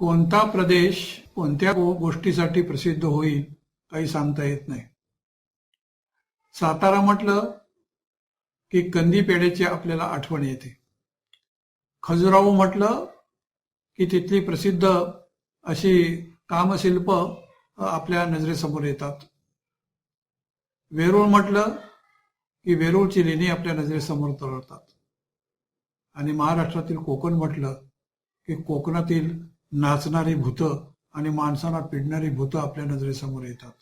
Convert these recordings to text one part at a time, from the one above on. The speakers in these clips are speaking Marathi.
कोणता प्रदेश कोणत्या गोष्टीसाठी प्रसिद्ध होईल काही सांगता येत नाही. सातारा म्हटलं की कंदी पेढ्याची आपल्याला आठवण येते. खजुराहो म्हटलं की तिथली प्रसिद्ध अशी कामशिल्प आपल्या नजरेसमोर येतात. वेरूळ म्हटलं की वेरूळची लेणी आपल्या नजरेसमोर तरळतात. आणि महाराष्ट्रातील कोकण म्हटलं की कोकणातील नाचणारी भूतं आणि माणसांना पिडणारी भूतं आपल्या नजरेसमोर येतात.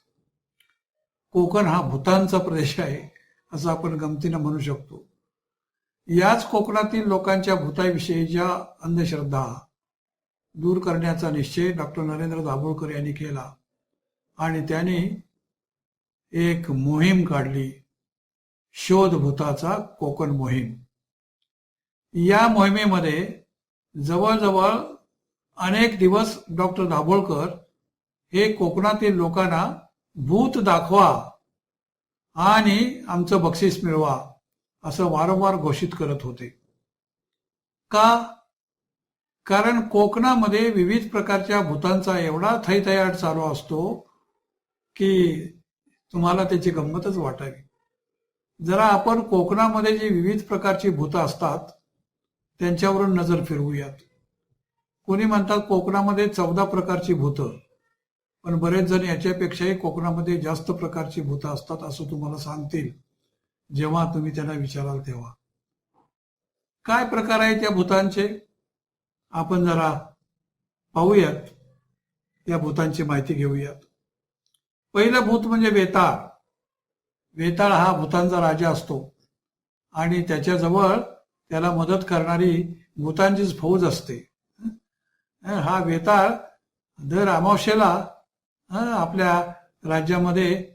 कोकण हा भूतांचा प्रदेश आहे असं आपण गमतीनं म्हणू शकतो. याच कोकणातील लोकांच्या भूताविषयीच्या अंधश्रद्धा दूर करण्याचा निश्चय डॉक्टर नरेंद्र दाभोळकर यांनी केला आणि त्यांनी एक मोहीम काढली शोध भूताचा कोकण मोहीम. या मोहिमेमध्ये जवळजवळ अनेक दिवस डॉक्टर दाभोळकर हे कोकणातील लोकांना भूत दाखवा आणि आमचं बक्षीस मिळवा असं वारंवार घोषित करत होते. का? कारण कोकणामध्ये विविध प्रकारच्या भूतांचा एवढा थैथयाट चालू असतो की तुम्हाला त्याची गंमतच वाटावी. जरा आपण कोकणामध्ये जी विविध प्रकारची भूतं असतात त्यांच्यावरून नजर फिरवूयात. कोणी म्हणतात कोकणामध्ये चौदा प्रकारची भूतं पण बरेच जण याच्यापेक्षाही कोकणामध्ये जास्त प्रकारची भूतं असतात असं तुम्हाला सांगतील जेव्हा तुम्ही त्यांना विचाराल तेव्हा. काय प्रकार आहे त्या भूतांचे? आपण जरा पाहूयात त्या भूतांची माहिती घेऊयात. पहिलं भूत म्हणजे वेताळ. वेताळ हा भूतांचा राजा असतो आणि त्याच्याजवळ त्याला मदत करणारी भूतांचीच फौज असते. हा वेताळ दर अमावस्येला आपल्या राज्यामध्ये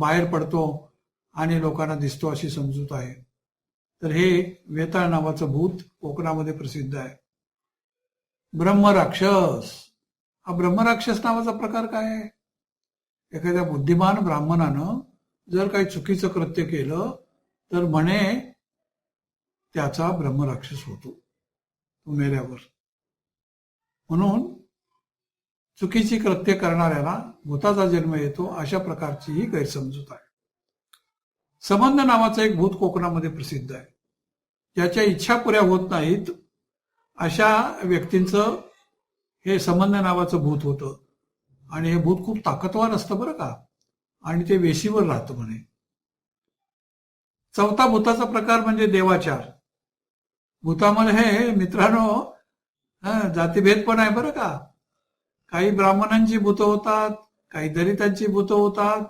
बाहेर पडतो आणि लोकांना दिसतो अशी समजूत आहे. तर हे वेताळ नावाचं भूत कोकणामध्ये प्रसिद्ध आहे. ब्रह्मराक्षस. हा ब्रह्मराक्षस नावाचा प्रकार काय आहे? एखाद्या बुद्धिमान ब्राह्मणानं जर काही चुकीचं कृत्य केलं तर म्हणे त्याचा ब्रह्मराक्षस होतो. तो मेल्यावर म्हणून चुकीची कृत्य करणाऱ्याला भूताचा जन्म येतो अशा प्रकारची ही गैरसमजूत आहे. संबंध नावाचा एक भूत कोकणामध्ये प्रसिद्ध आहे. ज्याच्या इच्छा पुऱ्या होत नाहीत अशा व्यक्तींचं हे संबंध नावाचं भूत होतं. आणि हे भूत खूप ताकदवार असतं बरं का. आणि ते वेशीवर राहतं म्हणे. चौथा भूताचा प्रकार म्हणजे देवाचार. भूतामध्ये मित्रांनो हा जातीभेद पण आहे बरं का. काही ब्राह्मणांची भूतं होतात काही दलितांची भूतं होतात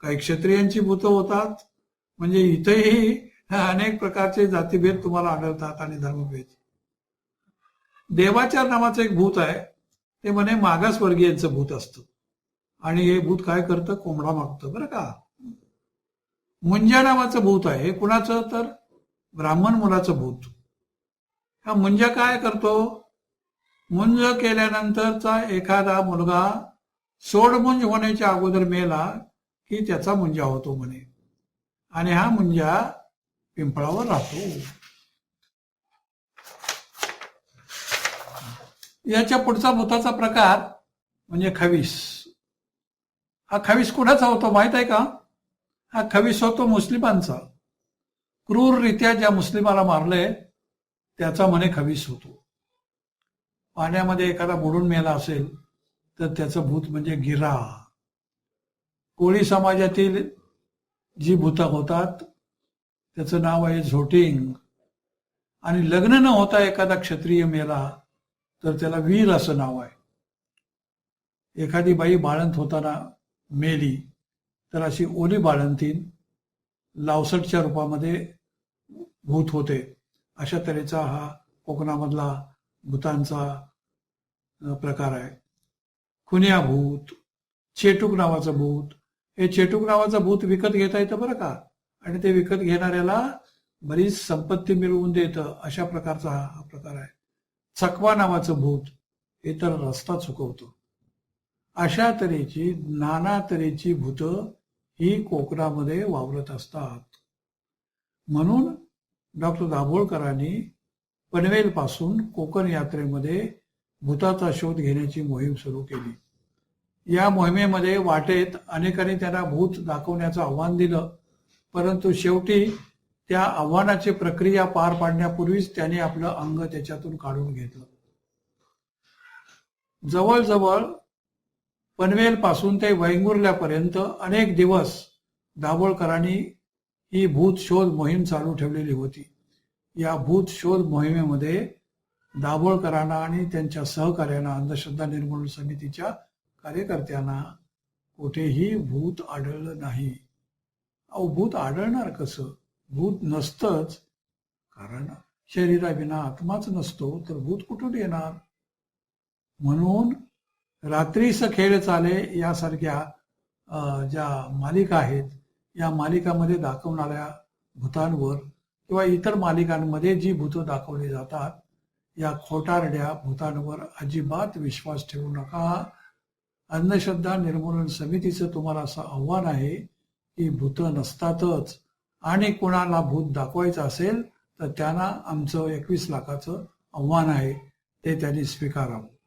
काही क्षत्रियांची भूतं होतात. म्हणजे इथेही अनेक प्रकारचे जातीभेद तुम्हाला आढळतात आणि धर्मभेद. देवाचार नावाचं एक भूत आहे ते म्हणे मागासवर्गीयांचं भूत असतं. आणि हे भूत काय करतं? कोंबडा मागतं बरं का. मुंजा नावाचं भूत आहे हे कुणाचं तर ब्राह्मण मुलाचं भूत. हा मुंजा काय करतो? मुंज केल्यानंतरचा एखादा मुलगा सोडमुंज होण्याच्या अगोदर मेला की त्याचा मुंजा होतो म्हणे. आणि हा मुंजा पिंपळावर राहतो. याच्या पुढचा भूताचा प्रकार म्हणजे खवीस. हा खवीस कुणाचा होतो माहीत आहे का? हा खवीस होतो मुस्लिमांचा. क्रूररित्या ज्या मुस्लिमाला मारले त्याचा म्हणे खवीस होतो. पाण्यामध्ये एखादा बुडून मेला असेल तर त्याचं भूत म्हणजे गिरा. कोळी समाजातील जी भूतं होतात त्याचं नाव आहे झोटिंग. आणि लग्न न होता एखादा क्षत्रिय मेला तर त्याला वीर असं नाव आहे. एखादी बाई बाळंत होताना मेली तर अशी ओली बाळंतीन लावसटच्या रूपामध्ये भूत होते. अशा तऱ्हेचा हा कोकणामधला भूतांचा प्रकार आहे. खुन्या भूत चेटूक नावाचं भूत. हे चेटूक नावाचं भूत विकत घेता येतं बरं का? आणि ते विकत घेणाऱ्याला बरीच संपत्ती मिळवून देतं. अशा प्रकारचा हा हा प्रकार आहे. चकवा नावाचं भूत हे तर रस्ता चुकवतो. अशा तऱ्हेची नाना तऱ्हेची भूतं ही कोकणामध्ये वावरत असतात. म्हणून डॉक्टर दाभोळकरांनी पनवेल पासून कोकण यात्रेमध्ये भूताचा शोध घेण्याची मोहीम सुरू केली. या मोहिमेमध्ये वाटेत अनेकांनी त्यांना भूत दाखवण्याचं आव्हान दिलं परंतु शेवटी त्या आव्हानाची प्रक्रिया पार पाडण्यापूर्वीच त्याने आपलं अंग त्याच्यातून काढून घेतलं. जवळजवळ पनवेल पासून ते वैंगुर्ल्यापर्यंत अनेक दिवस दाभोळकरांनी ही भूत शोध मोहीम चालू ठेवलेली होती. या भूत शोध मोहिमेमध्ये दाभोळकरांना आणि त्यांच्या सहकार्यांना अंधश्रद्धा निर्मूलन समितीच्या कार्यकर्त्यांना कुठेही भूत आढळलं नाही. अहो भूत आढळणार कसं? भूत नसतंच. कारण शरीराविना आत्माच नसतो तर भूत कुठून येणार? म्हणून रात्रीस खेळ चाले यासारख्या ज्या मालिका आहेत या मालिकामध्ये दाखवणाऱ्या भूतांवर किंवा इतर मालिकांमध्ये जी भूतं दाखवली जातात या खोटारड्या भूतांवर अजिबात विश्वास ठेवू नका. अंधश्रद्धा निर्मूलन समितीचं तुम्हाला असं आव्हान आहे की भूतं नसतातच आणि कोणाला भूत दाखवायचं असेल तर त्यांना आमचं एकवीस लाखाचं आव्हान आहे. ते त्यांनी स्वीकारावं.